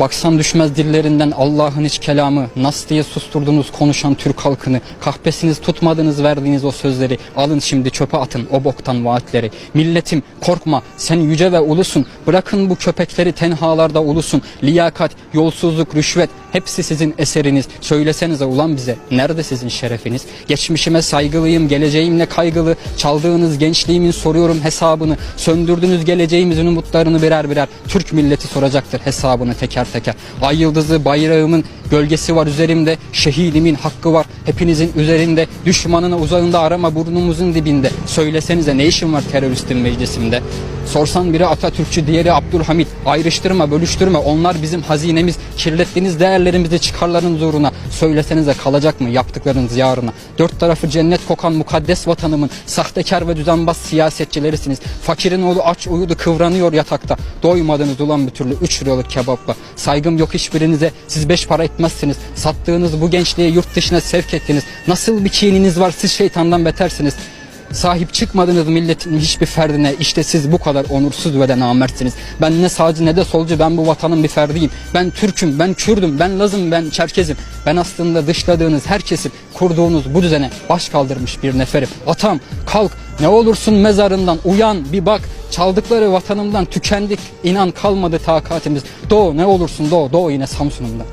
Baksan düşmez dillerinden Allah'ın hiç kelamı. Nas diye susturdunuz konuşan Türk halkını. Kahpesiniz tutmadınız verdiğiniz o sözleri. Alın şimdi çöpe atın o boktan vaatleri. Milletim korkma sen yüce ve ulusun. Bırakın bu köpekleri tenhalarda ulusun. Liyakat, yolsuzluk, rüşvet hepsi sizin eseriniz. Söylesenize ulan bize nerede sizin şerefiniz? Geçmişime saygılıyım, geleceğimle kaygılı. Çaldığınız gençliğimin soruyorum hesabını. Söndürdünüz geleceğimizin umutlarını birer birer. Türk milleti soracaktır hesabını teker teker. Ay yıldızı bayrağımın gölgesi var üzerimde. Şehidimin hakkı var hepinizin üzerinde. Düşmanına uzağında arama burnumuzun dibinde. Söylesenize ne işin var teröristin meclisimde? Sorsan biri Atatürkçü diğeri Abdülhamit. Ayrıştırma bölüştürme onlar bizim hazinemiz. Kirlettiğiniz değerlerimizi çıkarların zoruna. Söylesenize kalacak mı yaptıklarınız yarına? Dört tarafı cennet kokan mukaddes vatanımın sahtekar ve düzenbaz siyasetçilerisiniz. Fakirin oğlu aç uyudu kıvranıyor yatakta. Doymadınız ulan bir türlü 3 liralık kebapla. Saygım yok hiçbirinize. Siz beş para etmezsiniz. Sattığınız bu gençliği yurt dışına sevk ettiniz. Nasıl bir kininiz var siz şeytandan betersiniz. Sahip çıkmadınız milletin hiçbir ferdine. İşte siz bu kadar onursuz ve de namertsiniz. Ben ne sağcı ne de solcu ben bu vatanın bir ferdiyim. Ben Türk'üm, ben Kürdüm, ben Lazım, ben Çerkezim. Ben aslında dışladığınız herkesin kurduğunuz bu düzene baş kaldırmış bir neferim. Atam kalk ne olursun mezarından uyan bir bak. Çaldıkları vatanımdan tükendik. İnan kalmadı takatimiz. Doğu ne olursun doğu, doğu yine Samsun'umdan.